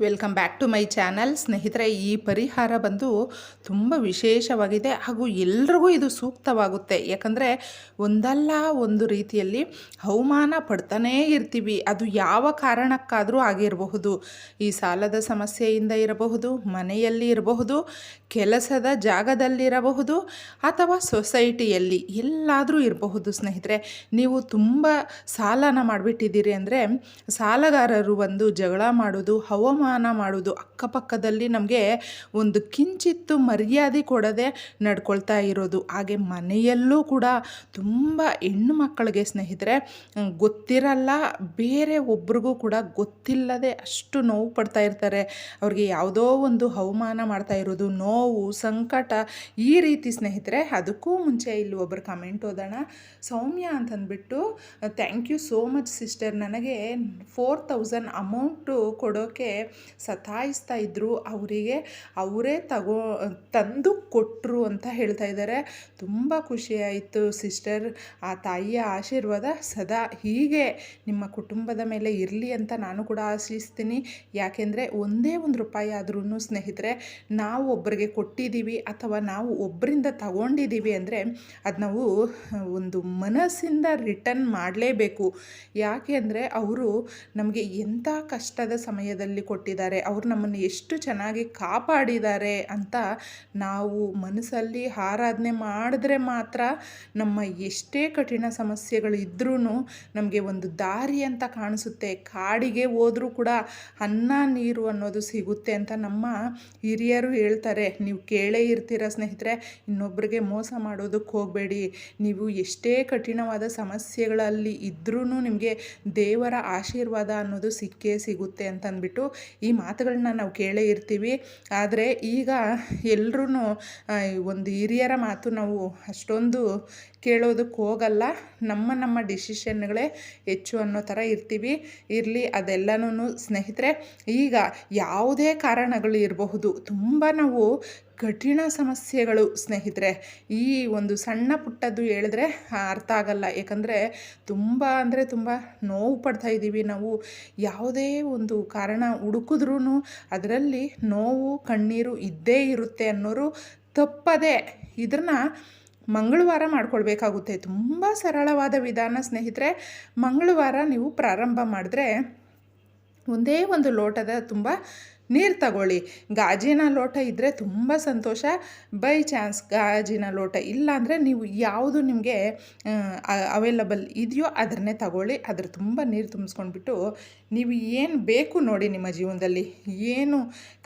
Welcome back to my channel. ಸ್ನೇಹಿತರೆ, ಈ ಪರಿಹಾರ ಬಂದು ತುಂಬ ವಿಶೇಷವಾಗಿದೆ ಹಾಗೂ ಎಲ್ರಿಗೂ ಇದು ಸೂಕ್ತವಾಗುತ್ತೆ. ಯಾಕಂದರೆ, ಒಂದಲ್ಲ ಒಂದು ರೀತಿಯಲ್ಲಿ ಅವಮಾನ ಪಡ್ತಾನೇ ಇರ್ತೀವಿ. ಅದು ಯಾವ ಕಾರಣಕ್ಕಾದರೂ ಆಗಿರಬಹುದು. ಈ ಸಾಲದ ಸಮಸ್ಯೆಯಿಂದ ಇರಬಹುದು, ಮನೆಯಲ್ಲಿ ಇರಬಹುದು, ಕೆಲಸದ ಜಾಗದಲ್ಲಿರಬಹುದು ಅಥವಾ ಸೊಸೈಟಿಯಲ್ಲಿ ಎಲ್ಲಾದರೂ ಇರಬಹುದು. ಸ್ನೇಹಿತರೆ, ನೀವು ತುಂಬ ಸಾಲನ ಮಾಡಿಬಿಟ್ಟಿದ್ದೀರಿ ಅಂದರೆ, ಸಾಲಗಾರರು ಒಂದು ಜಗಳ ಮಾಡೋದು ಹವಾಮಾನ ಮಾಡೋದು ಅಕ್ಕಪಕ್ಕದಲ್ಲಿ ನಮಗೆ ಒಂದು ಕಿಂಚಿತ್ತು ಮರ್ಯಾದೆ ಕೊಡದೆ ನಡ್ಕೊಳ್ತಾ ಇರೋದು. ಹಾಗೆ ಮನೆಯಲ್ಲೂ ಕೂಡ ತುಂಬ ಹೆಣ್ಣು ಮಕ್ಕಳಿಗೆ ಸ್ನೇಹಿತರೆ ಗೊತ್ತಿರಲ್ಲ, ಬೇರೆ ಒಬ್ರಿಗೂ ಕೂಡ ಗೊತ್ತಿಲ್ಲದೆ ಅಷ್ಟು ನೋವು ಪಡ್ತಾ ಇರ್ತಾರೆ. ಅವ್ರಿಗೆ ಯಾವುದೋ ಒಂದು ಅವಮಾನ ಮಾಡ್ತಾ ಇರೋದು, ನೋವು, ಸಂಕಟ, ಈ ರೀತಿ ಸ್ನೇಹಿತರೆ, ಅದಕ್ಕೂ ಮುಂಚೆ ಇಲ್ಲಿ ಒಬ್ಬರು ಕಮೆಂಟ್ ಓದೋಣ. ಸೌಮ್ಯ ಅಂತಂದ್ಬಿಟ್ಟು thank you so much sister ನನಗೆ ಫೋರ್ ತೌಸಂಡ್ ಅಮೌಂಟು ಕೊಡೋಕ್ಕೆ ಸತಾಯಿಸ್ತಾ ಇದ್ದರು ಅವರಿಗೆ ಅವರೇ ತಗೋ, ತಂದು ಕೊಟ್ಟರು ಅಂತ ಹೇಳ್ತಾ ಇದ್ದಾರೆ. ತುಂಬ ಖುಷಿಯಾಯಿತು ಸಿಸ್ಟರ್. ಆ ತಾಯಿಯ ಆಶೀರ್ವಾದ ಸದಾ ಹೀಗೆ ನಿಮ್ಮ ಕುಟುಂಬದ ಮೇಲೆ ಇರಲಿ ಅಂತ ನಾನು ಕೂಡ ಆಶಿಸ್ತೀನಿ. ಯಾಕೆಂದರೆ ಒಂದೇ ಒಂದು ರೂಪಾಯಿ ಆದ್ರೂ ಸ್ನೇಹಿತರೆ, ನಾವು ಒಬ್ಬರಿಗೆ ಕೊಟ್ಟಿದ್ದೀವಿ ಅಥವಾ ನಾವು ಒಬ್ಬರಿಂದ ತಗೊಂಡಿದ್ದೀವಿ ಅಂದರೆ ಅದು ನಾವು ಒಂದು ಮನಸ್ಸಿಂದ ರಿಟರ್ನ್ ಮಾಡಲೇಬೇಕು. ಯಾಕೆ ಅಂದರೆ ಅವರು ನಮಗೆ ಎಂಥ ಕಷ್ಟದ ಸಮಯದಲ್ಲಿ ಕೊಟ್ಟಿದ್ದಾರೆ. ಅವರು ನಮ್ಮನ್ನು ಎಷ್ಟು ಚೆನ್ನಾಗಿ ಕಾಪಾಡಿದ್ದಾರೆ ಅಂತ ನಾವು ಮನಸ್ಸಲ್ಲಿ ಆರಾಧನೆ ಮಾಡಿದ್ರೆ ಮಾತ್ರ ನಮ್ಮ ಎಷ್ಟೇ ಕಠಿಣ ಸಮಸ್ಯೆಗಳು ಇದ್ರೂ ನಮಗೆ ಒಂದು ದಾರಿ ಅಂತ ಕಾಣಿಸುತ್ತೆ. ಕಾಡಿಗೆ ಹೋದರೂ ಕೂಡ ಅನ್ನ, ನೀರು ಅನ್ನೋದು ಸಿಗುತ್ತೆ ಅಂತ ನಮ್ಮ ಹಿರಿಯರು ಹೇಳ್ತಾರೆ. ನೀವು ಕೇಳೇ ಇರ್ತೀರ ಸ್ನೇಹಿತರೆ ಇನ್ನೊಬ್ಬರಿಗೆ ಮೋಸ ಮಾಡೋದಕ್ಕೆ ಹೋಗಬೇಡಿ. ನೀವು ಎಷ್ಟೇ ಕಠಿಣವಾದ ಸಮಸ್ಯೆಗಳಲ್ಲಿ ಇದ್ರೂ ನಿಮಗೆ ದೇವರ ಆಶೀರ್ವಾದ ಅನ್ನೋದು ಸಿಕ್ಕೇ ಸಿಗುತ್ತೆ ಅಂತಂದ್ಬಿಟ್ಟು ಈ ಮಾತುಗಳನ್ನ ನಾವು ಕೇಳೇ ಇರ್ತೀವಿ. ಆದರೆ ಈಗ ಎಲ್ಲರೂ ಒಂದು ಹಿರಿಯರ ಮಾತು ನಾವು ಅಷ್ಟೊಂದು ಕೇಳೋದಕ್ಕೆ ಹೋಗಲ್ಲ. ನಮ್ಮ ನಮ್ಮ ಡಿಸಿಷನ್ಗಳೇ ಹೆಚ್ಚು ಅನ್ನೋ ಥರ ಇರ್ತೀವಿ. ಇರಲಿ ಅದೆಲ್ಲನೂ ಸ್ನೇಹಿತರೆ, ಈಗ ಯಾವುದೇ ಕಾರಣಗಳು ಇರಬಹುದು ತುಂಬ ನಾವು ಕಠಿಣ ಸಮಸ್ಯೆಗಳು ಸ್ನೇಹಿತರೆ. ಈ ಒಂದು ಸಣ್ಣ ಪುಟ್ಟದ್ದು ಹೇಳಿದ್ರೆ ಅರ್ಥ ಆಗಲ್ಲ. ಯಾಕಂದರೆ ತುಂಬ ಅಂದರೆ ತುಂಬ ನೋವು ಪಡ್ತಾ ಇದ್ದೀವಿ ನಾವು. ಯಾವುದೇ ಒಂದು ಕಾರಣ ಹುಡುಕಿದ್ರೂ ಅದರಲ್ಲಿ ನೋವು, ಕಣ್ಣೀರು ಇದ್ದೇ ಇರುತ್ತೆ ಅನ್ನೋರು ತಪ್ಪದೆ ಇದನ್ನು ಮಂಗಳವಾರ ಮಾಡ್ಕೊಳ್ಬೇಕಾಗುತ್ತೆ. ತುಂಬ ಸರಳವಾದ ವಿಧಾನ ಸ್ನೇಹಿತರೆ. ಮಂಗಳವಾರ ನೀವು ಪ್ರಾರಂಭ ಮಾಡಿದ್ರೆ ಒಂದೇ ಒಂದು ಲೋಟದ ತುಂಬ ನೀರು ತಗೊಳ್ಳಿ. ಗಾಜಿನ ಲೋಟ ಇದ್ದರೆ ತುಂಬ ಸಂತೋಷ. ಬೈ ಚಾನ್ಸ್ ಗಾಜಿನ ಲೋಟ ಇಲ್ಲ ಅಂದರೆ ನೀವು ಯಾವುದು ನಿಮಗೆ ಅವೈಲಬಲ್ ಇದೆಯೋ ಅದನ್ನೇ ತಗೊಳ್ಳಿ. ಅದ್ರ ತುಂಬ ನೀರು ತುಂಬಿಸ್ಕೊಂಡ್ಬಿಟ್ಟು ನೀವು ಏನು ಬೇಕು ನೋಡಿ ನಿಮ್ಮ ಜೀವನದಲ್ಲಿ. ಏನು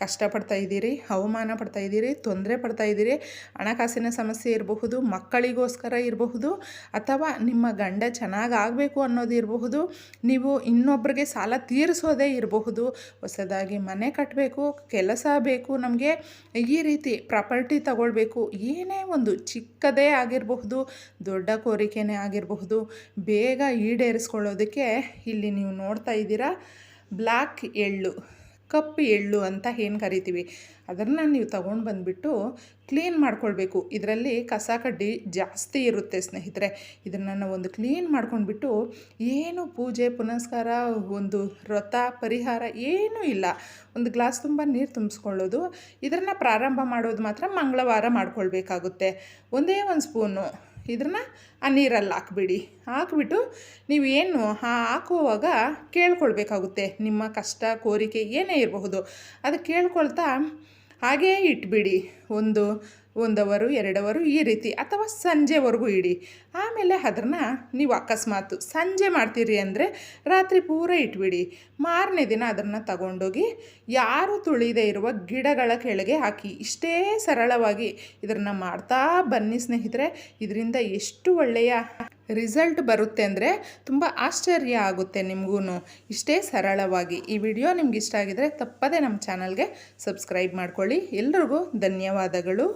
ಕಷ್ಟಪಡ್ತಾ ಇದ್ದೀರಿ, ಅವಮಾನ ಪಡ್ತಾ ಇದ್ದೀರಿ, ತೊಂದರೆ ಪಡ್ತಾ ಇದ್ದೀರಿ, ಹಣಕಾಸಿನ ಸಮಸ್ಯೆ ಇರಬಹುದು, ಮಕ್ಕಳಿಗೋಸ್ಕರ ಇರಬಹುದು, ಅಥವಾ ನಿಮ್ಮ ಗಂಡ ಚೆನ್ನಾಗಿ ಆಗಬೇಕು ಅನ್ನೋದು ಇರಬಹುದು, ನೀವು ಇನ್ನೊಬ್ಬರಿಗೆ ಸಾಲ ತೀರಿಸೋದೇ ಇರಬಹುದು, ಹೊಸದಾಗಿ ಮನೆ ಕಟ್ಟಬೇಕು ಕೆಲಸ ಬೇಕು, ನಮಗೆ ಈ ರೀತಿ ಪ್ರಾಪರ್ಟಿ ತಗೊಳ್ಬೇಕು, ಏನೇ ಒಂದು ಚಿಕ್ಕದೇ ಆಗಿರಬಹುದು, ದೊಡ್ಡ ಕೋರಿಕೆನೇ ಆಗಿರಬಹುದು, ಬೇಗ ಈಡೇರಿಸ್ಕೊಳ್ಳೋದಕ್ಕೆ ಇಲ್ಲಿ ನೀವು ನೋಡ್ತಾ ಇದ್ದೀರಾ ಬ್ಲ್ಯಾಕ್ ಎಳ್ಳು. ಕಪ್ಪು ಎಳ್ಳು ಅಂತ ಏನು ಕರಿತೀವಿ? ಅದನ್ನು ನೀವು ತಗೊಂಡು ಬಂದುಬಿಟ್ಟು ಕ್ಲೀನ್ ಮಾಡ್ಕೊಳ್ಬೇಕು. ಇದರಲ್ಲಿ ಕಸ ಕಡ್ಡಿ ಜಾಸ್ತಿ ಇರುತ್ತೆ ಸ್ನೇಹಿತರೆ. ಇದನ್ನು ಒಂದು ಕ್ಲೀನ್ ಮಾಡ್ಕೊಂಡ್ಬಿಟ್ಟು ಏನು ಪೂಜೆ, ಪುನಸ್ಕಾರ, ಒಂದು ವ್ರತ, ಪರಿಹಾರ ಏನೂ ಇಲ್ಲ. ಒಂದು ಗ್ಲಾಸ್ ತುಂಬ ನೀರು ತುಂಬಿಸ್ಕೊಳ್ಳೋದು. ಇದನ್ನು ಪ್ರಾರಂಭ ಮಾಡೋದು ಮಾತ್ರ ಮಂಗಳವಾರ ಮಾಡ್ಕೊಳ್ಬೇಕಾಗುತ್ತೆ. ಒಂದೇ ಒಂದು ಸ್ಪೂನು ಇದನ್ನ ಆ ನೀರಲ್ಲಿ ಹಾಕ್ಬಿಡಿ. ಹಾಕ್ಬಿಟ್ಟು ನೀವು ಏನು ಹಾಕುವಾಗ ಕೇಳ್ಕೊಳ್ಬೇಕಾಗುತ್ತೆ. ನಿಮ್ಮ ಕಷ್ಟ, ಕೋರಿಕೆ ಏನೇ ಇರಬಹುದು. ಅದು ಕೇಳ್ಕೊಳ್ತಾ ಹಾಗೇ ಇಟ್ಬಿಡಿ. ಒಂದು ಒಂದು ಎರಡವರು ಈ ರೀತಿ ಅಥವಾ ಸಂಜೆವರೆಗೂ ಇಡಿ. ಆಮೇಲೆ ಅದನ್ನು ನೀವು ಅಕಸ್ಮಾತು ಸಂಜೆ ಮಾಡ್ತೀರಿ ಅಂದರೆ ರಾತ್ರಿ ಪೂರ ಇಟ್ಬಿಡಿ. ಮಾರನೇ ದಿನ ಅದನ್ನು ತಗೊಂಡೋಗಿ ಯಾರು ತುಳಿದೇ ಇರುವ ಗಿಡಗಳ ಕೆಳಗೆ ಹಾಕಿ. ಇಷ್ಟೇ ಸರಳವಾಗಿ ಇದನ್ನು ಮಾಡ್ತಾ ಬನ್ನಿ ಸ್ನೇಹಿತರೆ. ಇದರಿಂದ ಎಷ್ಟು ಒಳ್ಳೆಯ ರಿಸಲ್ಟ್ ಬರುತ್ತೆ ಅಂದರೆ ತುಂಬ ಆಶ್ಚರ್ಯ ಆಗುತ್ತೆ ನಿಮಗೂ ಇಷ್ಟೇ ಸರಳವಾಗಿ. ಈ ವಿಡಿಯೋ ನಿಮ್ಗೆ ಇಷ್ಟ ಆಗಿದರೆ ತಪ್ಪದೇ ನಮ್ಮ ಚಾನಲ್ಗೆ ಸಬ್ಸ್ಕ್ರೈಬ್ ಮಾಡ್ಕೊಳ್ಳಿ. ಎಲ್ರಿಗೂ ಧನ್ಯವಾದಗಳು.